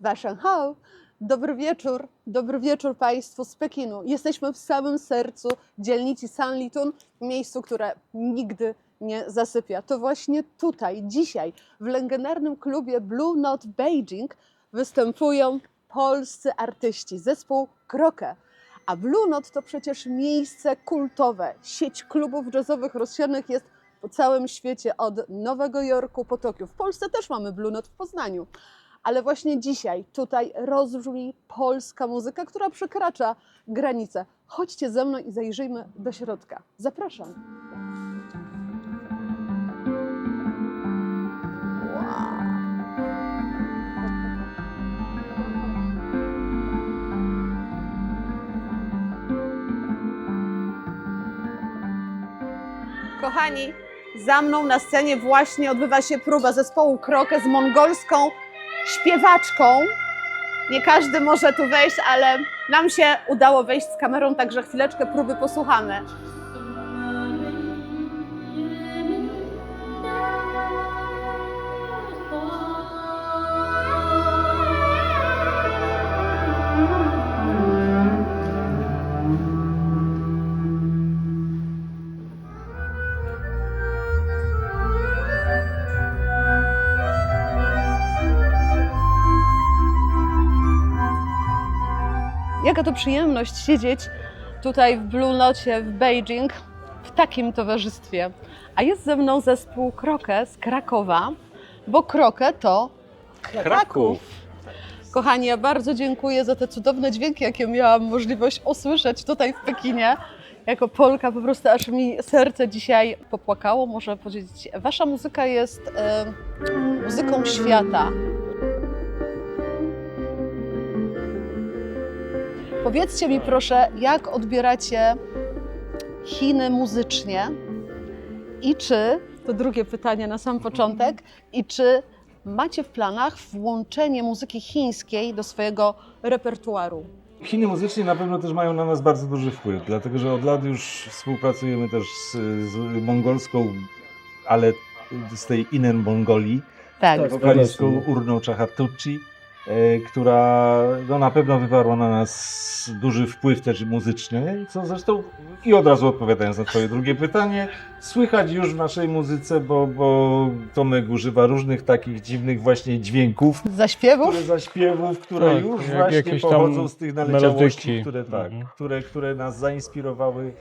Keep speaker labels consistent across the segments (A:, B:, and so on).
A: Washenhao. Dobry wieczór, dobry wieczór Państwu z Pekinu. Jesteśmy w samym sercu dzielnicy Sanlitun, miejscu, które nigdy nie zasypia. To właśnie tutaj, dzisiaj, w legendarnym klubie Blue Note Beijing występują polscy artyści, zespół Krokę. A Blue Note to przecież miejsce kultowe. Sieć klubów jazzowych rozsianych jest po całym świecie, od Nowego Jorku po Tokio. W Polsce też mamy Blue Note w Poznaniu. Ale właśnie dzisiaj tutaj rozbrzmi polska muzyka, która przekracza granice. Chodźcie ze mną i zajrzyjmy do środka. Zapraszam. Kochani, za mną na scenie właśnie odbywa się próba zespołu Krokę z mongolską śpiewaczką. Nie każdy może tu wejść, ale nam się udało wejść z kamerą, także chwileczkę próby posłuchamy. Jaka to przyjemność siedzieć tutaj w Blue Nocie w Beijing w takim towarzystwie. A jest ze mną zespół Krokę z Krakowa, bo Krokę to Kraków. Kochani, ja bardzo dziękuję za te cudowne dźwięki, jakie miałam możliwość usłyszeć tutaj w Pekinie. Jako Polka po prostu aż mi serce dzisiaj popłakało, można powiedzieć. Wasza muzyka jest e, muzyką świata. Powiedzcie mi proszę, jak odbieracie Chiny muzycznie i czy, to drugie pytanie na sam początek, i czy macie w planach włączenie muzyki chińskiej do swojego repertuaru?
B: Chiny muzycznie na pewno też mają na nas bardzo duży wpływ, dlatego że od lat już współpracujemy też z, z mongolską, ale z tej Inen Mongolii,
A: Tak.
B: Wokalistką Urną Czahartucci, e, która no, na pewno wywarła na nas duży wpływ też muzyczny, co zresztą i od razu odpowiadając na twoje drugie pytanie, słychać już w naszej muzyce, bo, bo Tomek używa różnych takich dziwnych właśnie dźwięków,
A: Zaśpiewów?
B: które zaśpiewów, które
C: Tak,
B: już
C: jak
B: właśnie pochodzą z tych naleciałości,
C: melodyki.
B: które tak,
C: Mhm.
B: które, które nas zainspirowały.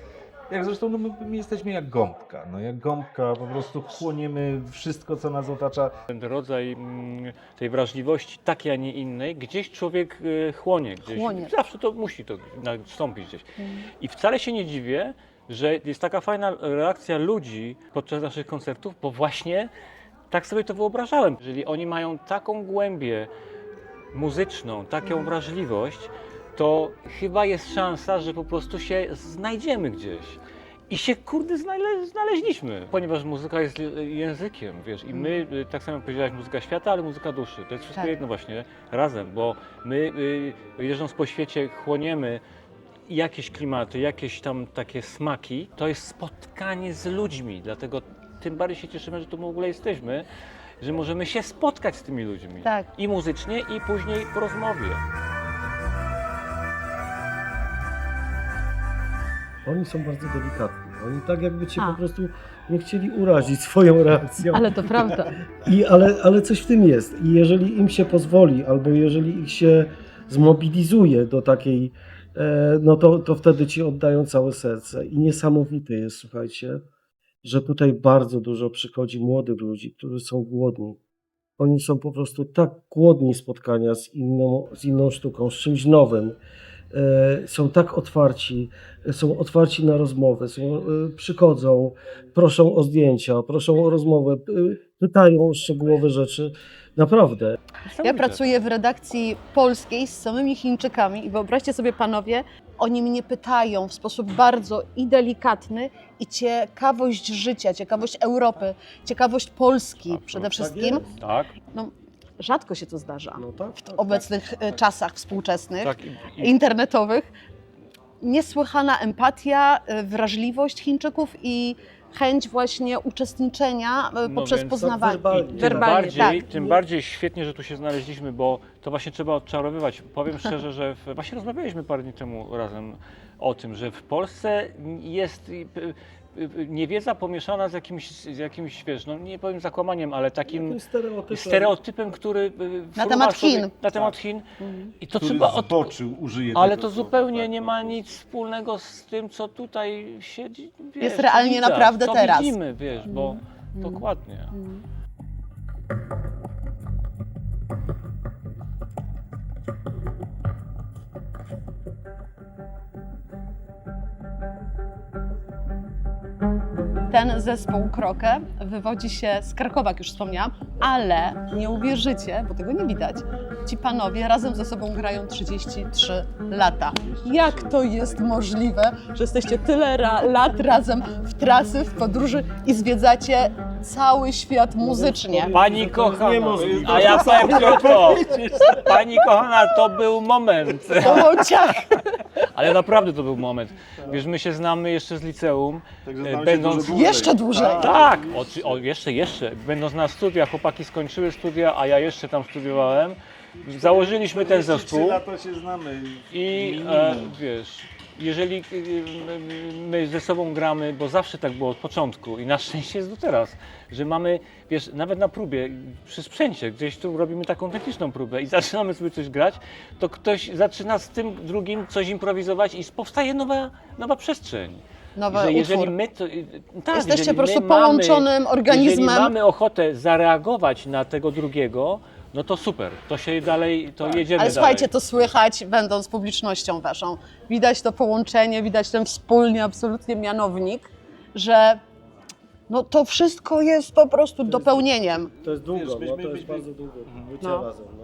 B: Jak zresztą no my, my jesteśmy jak gąbka, no jak gąbka, po prostu chłoniemy wszystko, co nas otacza.
C: Ten rodzaj mm, tej wrażliwości, takiej, a nie innej, gdzieś człowiek y, chłonie. Gdzieś.
A: Chłonie.
C: Zawsze to musi to nastąpić gdzieś.
A: Mm.
C: I wcale się nie dziwię, że jest taka fajna reakcja ludzi podczas naszych koncertów, bo właśnie tak sobie to wyobrażałem. Jeżeli oni mają taką głębię muzyczną, taką wrażliwość, to chyba jest szansa, że po prostu się znajdziemy gdzieś. I się kurde znale- znaleźliśmy, ponieważ muzyka jest je- językiem, wiesz, i my, y, tak samo powiedziałaś, muzyka świata, ale muzyka duszy. To jest wszystko
A: Tak.
C: jedno właśnie, razem, bo my y, jeżdżąc po świecie chłoniemy jakieś klimaty, jakieś tam takie smaki, to jest spotkanie z ludźmi, dlatego tym bardziej się cieszymy, że tu w ogóle jesteśmy, że możemy się spotkać z tymi ludźmi.
A: Tak.
C: I muzycznie, i później po rozmowie.
D: Oni są bardzo delikatni. Oni tak jakby cię
A: A.
D: po prostu nie chcieli urazić swoją reakcją.
A: Ale to prawda.
D: I, ale, ale coś w tym jest. I jeżeli im się pozwoli, albo jeżeli ich się zmobilizuje do takiej, e, no to, to wtedy ci oddają całe serce. I niesamowite jest, słuchajcie, że tutaj bardzo dużo przychodzi młodych ludzi, którzy są głodni. Oni są po prostu tak głodni spotkania z inną, z inną sztuką, z czymś nowym. E, Są tak otwarci, są otwarci na rozmowę, są, e, przychodzą, proszą o zdjęcia, proszą o rozmowę, e, pytają o szczegółowe rzeczy. Naprawdę.
A: Ja pracuję w redakcji polskiej z samymi Chińczykami i wyobraźcie sobie panowie, oni mnie pytają w sposób bardzo i delikatny i ciekawość życia, ciekawość Europy, ciekawość Polski
C: Absolutnie.
A: przede
D: Tak
A: wszystkim.
D: jest.
C: Tak,
A: Rzadko się to zdarza
D: No tak, tak,
A: w obecnych e, czasach współczesnych,
C: tak. I, i,
A: internetowych. Niesłychana empatia, e, wrażliwość Chińczyków i chęć właśnie uczestniczenia e,
C: No
A: poprzez
C: więc-
A: poznawanie.
D: werbalnie.
C: Tym
A: Werbalnie,
C: bardziej,
A: tak.
C: tym bardziej świetnie, że tu się znaleźliśmy, bo to właśnie trzeba odczarowywać. Powiem szczerze, że w, właśnie rozmawialiśmy parę dni temu razem o tym, że w Polsce jest niewiedza pomieszana z jakimś, z jakimś, wiesz, no nie powiem zakłamaniem, ale takim
D: stereotypem.
C: stereotypem, który y,
A: Na
C: fruwa
A: temat
C: sobie-
A: Chin.
C: Na temat
B: Tak.
C: Chin.
A: Mhm.
C: I to
B: który
C: trzeba od...
B: zboczył, użyję
C: Ale
B: tego
C: to zupełnie
B: tak,
C: nie ma nic wspólnego z tym, co tutaj siedzi. Wiesz,
A: Jest realnie
C: widać,
A: naprawdę
C: co
A: teraz.
C: widzimy, wiesz, bo
A: Mhm.
C: dokładnie.
A: Mhm. Ten zespół Krokę wywodzi się z Krakowa, jak już wspomniałam, ale nie uwierzycie, bo tego nie widać. Ci panowie razem ze sobą grają 33 lata. Jak to jest możliwe, że jesteście tyle ra- lat razem w trasy, w podróży i zwiedzacie cały świat muzycznie?
C: Pani kochana, a ja powiem krótko. Pani kochana, to był moment.
A: O, ciach!
C: Ale naprawdę to był moment. Wiesz, my się znamy jeszcze z liceum.
B: Także znamy się
C: będąc-
B: dużo.
A: Jeszcze dłużej.
C: Tak, o, czy- o, jeszcze, jeszcze. Będąc na studiach, chłopaki skończyły studia, a ja jeszcze tam studiowałem. Założyliśmy ten
B: 33
C: zespół
B: lata się znamy.
C: i e, wiesz, jeżeli y, y, my ze sobą gramy, bo zawsze tak było od początku i na szczęście jest do teraz, że mamy, wiesz, nawet na próbie, przy sprzęcie, gdzieś tu robimy taką techniczną próbę i zaczynamy sobie coś grać, to ktoś zaczyna z tym drugim coś improwizować i powstaje nowa, nowa przestrzeń.
A: Nowy
C: że jeżeli my to, y, tak,
A: Jesteście po prostu
C: mamy-
A: połączonym organizmem.
C: Jeżeli mamy ochotę zareagować na tego drugiego, no to super, to się dalej, to jedziemy
A: Ale
C: dalej.
A: słuchajcie, to słychać, będąc publicznością waszą. Widać to połączenie, widać ten wspólnie, absolutnie mianownik, że no to wszystko jest po prostu dopełnieniem.
D: To jest długo,
B: Wiesz,
D: no,
B: myśmy-
D: to jest
B: myśmy-
D: bardzo długo. Bycie
A: No.
D: razem, no.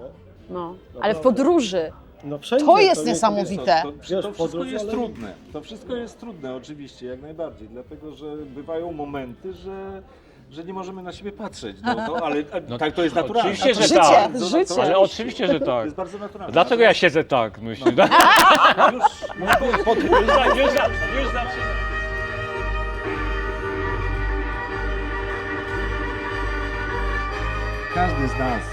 A: No.
D: Naprawdę.
A: Ale w podróży
D: no wszędzie,
A: To jest
D: nie-
A: niesamowite.
B: To, to,
D: Wiesz,
B: to wszystko
D: podróż,
B: jest
D: ale-
B: trudne. To wszystko jest trudne, oczywiście, jak najbardziej. Dlatego, że bywają momenty, że, że nie możemy na siebie patrzeć. No, no, ale
C: No,
B: tak to jest naturalne.
C: oczywiście, że
A: Życie,
C: tak.
B: Bardzo
A: życie.
C: Ale oczywiście, że
B: To
C: tak.
B: jest bardzo naturalne.
C: Dlaczego ja siedzę tak, myślisz?
B: No. Już, już pod,
C: Już, za- już, za- już zaczynam.
B: każdy z nas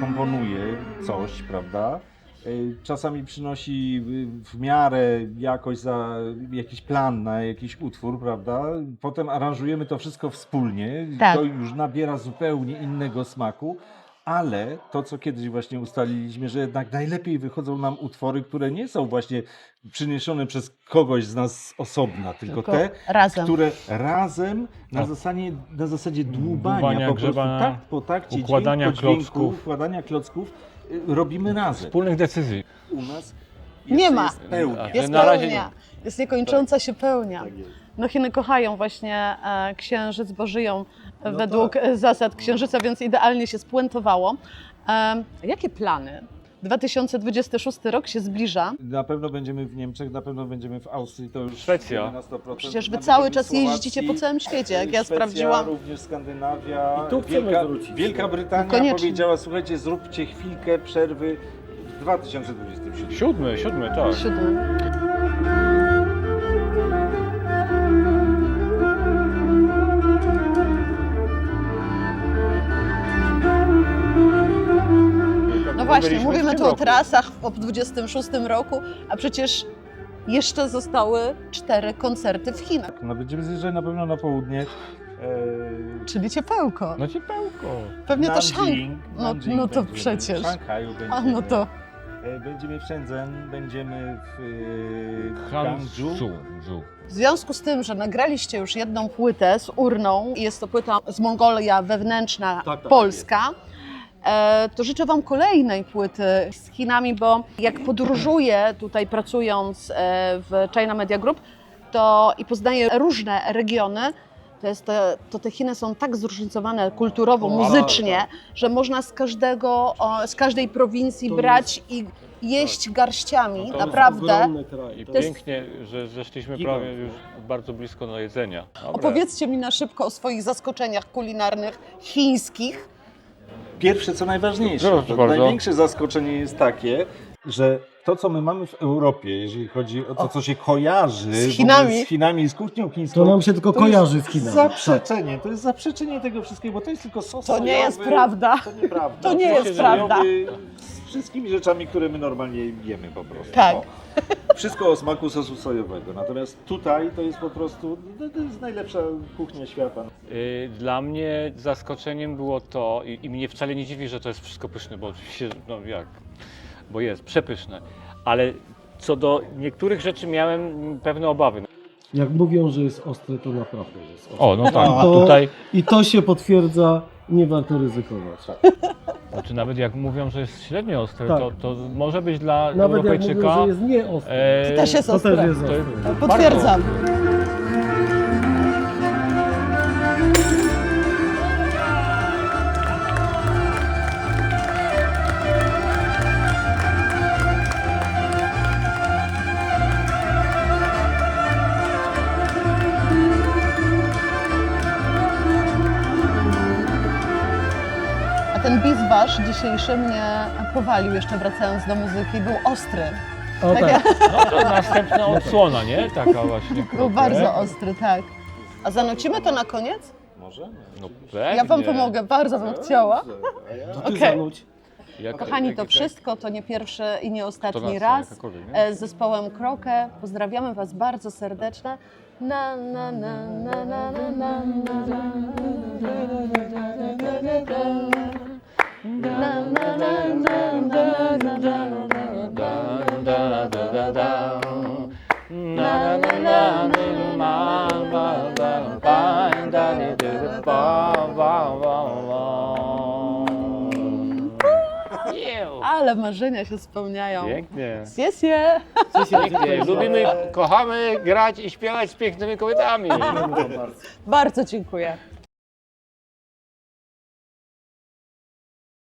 B: komponuje coś, prawda? Y, Czasami przynosi y, w miarę jakoś za jakiś plan na jakiś utwór, prawda? Potem aranżujemy to wszystko wspólnie.
A: Tak.
B: To już nabiera zupełnie innego smaku. Ale to, co kiedyś właśnie ustaliliśmy, że jednak najlepiej wychodzą nam utwory, które nie są właśnie przyniesione przez kogoś z nas osobna, tylko,
A: Tylko
B: te,
A: razem.
B: które razem na
C: No.
B: zasadzie, na zasadzie dłubania,
C: Dłubania,
B: po prostu
C: grzebania,
B: tak po takcie,
C: układania
B: dźwięk po dźwięku,
C: klocków.
B: układania klocków y, robimy razem.
C: Wspólnych decyzji.
B: U nas
A: Nie ma.
B: Jest pełnia.
A: Jest
C: na razie
A: pełnia. Jest niekończąca się pełnia.
B: Tak jest.
A: No Chiny kochają właśnie e, księżyc, bo żyją
D: No
A: według
D: tak.
A: zasad księżyca, więc idealnie się spuentowało. E, jakie plany? 2026 rok się zbliża.
B: Na pewno będziemy w Niemczech, na pewno będziemy w Austrii, to już
C: Szwecja.
B: na 100%.
A: Przecież wy cały czas jeździcie po
B: Słowacji,
A: całym świecie, jak ja
B: Szwecja,
A: sprawdziłam.
B: również Skandynawia.
D: I tu chcemy
B: Wielka,
D: wrócić.
B: Wielka Brytania
A: Koniecznie.
B: powiedziała, słuchajcie, zróbcie chwilkę przerwy w 2027.
C: Siódmy, siódmy, tak.
A: Siódmy. Właśnie,
C: Byliśmy w
A: mówimy
C: tym
A: tu o
C: roku.
A: trasach po 26 roku, a przecież jeszcze zostały cztery koncerty w Chinach.
B: No będziemy zjeżdżać na pewno na południe. E,
A: Czyli ciepełko.
C: No ciepełko.
A: Pewnie to
B: Nanjing,
A: Szang. No,
B: Nanjing
A: no to
B: będziemy,
A: przecież.
B: W Szanghaju będziemy.
A: A no to.
B: E, Będziemy w Shenzhen, będziemy w e,
C: Hangzhou.
B: Hangzhou.
C: Zhou.
A: W związku z tym, że nagraliście już jedną płytę z urną, i jest to płyta z Mongolia wewnętrzna,
D: Tak, tak,
A: Polska, e, to życzę Wam kolejnej płyty z Chinami, bo jak podróżuję tutaj pracując e, w China Media Group, to i poznaję różne regiony, to, jest te, to te Chiny są tak zróżnicowane kulturowo,
D: O,
A: muzycznie,
D: tak.
A: że można z każdego, o, z każdej prowincji
D: To
A: brać i jeść garściami,
C: No to
A: naprawdę.
D: Ogromny kraj.
C: I
A: To jest-
C: pięknie, że zeszliśmy prawie już bardzo blisko do jedzenia. Dobra.
A: Opowiedzcie mi na szybko o swoich zaskoczeniach kulinarnych chińskich.
B: Pierwsze, co najważniejsze,
C: Proszę
B: to
C: bardzo.
B: największe zaskoczenie jest takie, że to, co my mamy w Europie, jeżeli chodzi o to, co się kojarzy
A: Z Chinami.
B: z Chinami i z kuchnią chińską,
D: To nam się tylko
B: to
D: kojarzy
B: jest
D: z Chinami.
B: Zaprzeczenie, to jest zaprzeczenie tego wszystkiego, bo to jest tylko sos
A: To nie jest
B: sojowy.
A: prawda.
B: To nieprawda.
A: To nie
B: Sos
A: jest
B: sojowy
A: prawda.
B: Z wszystkimi rzeczami, które my normalnie jemy po prostu.
A: Tak.
B: O. Wszystko o smaku sosu sojowego. Natomiast tutaj to jest po prostu, no, to jest najlepsza kuchnia świata.
C: Y, Dla mnie zaskoczeniem było to, i, i mnie wcale nie dziwi, że to jest wszystko pyszne, bo oczywiście, no jak, bo jest przepyszne, ale co do niektórych rzeczy miałem pewne obawy.
D: Jak mówią, że jest ostre, to naprawdę jest ostre.
C: O, no tak,
D: A to-
C: tutaj,
D: I to się potwierdza, nie warto ryzykować.
C: znaczy nawet jak mówią, że jest średnio ostre,
D: Tak.
C: to, to może być dla
D: Nawet jak
C: Europejczyka...
D: mówią, że jest nieostre.
C: e,
A: To też jest
D: To
A: ostre.
D: też jest
C: to jest
D: ostre.
C: bardzo
A: Potwierdzam. Ten bis wasz dzisiejszy mnie powalił, jeszcze wracając do muzyki, był ostry.
D: O,
A: Tak,
D: tak.
C: No to następna odsłona, nie? Taka właśnie.
A: Był bardzo ostry, tak. A zanucimy to na koniec?
B: Może?
C: No pewnie.
A: Ja wam pomogę, bardzo bym chciała.
D: To ty
A: Okej.
D: zanudź.
C: Jak-
A: Kochani,
C: jak-
A: to
C: jak-
A: wszystko, to nie pierwszy i nie ostatni raz.
C: jakakolwiek, nie?
A: E, Z zespołem Krokę. Pozdrawiamy Was bardzo serdecznie. Na, na, na, na, na, na, na, na, na, Na, na, na, na, na, na, na, Ale marzenia się spełniają.
C: Pięknie.
A: Yes, yeah.
C: Pięknie. Lubimy, kochamy grać i śpiewać z pięknymi kobietami.
A: Bardzo dziękuję.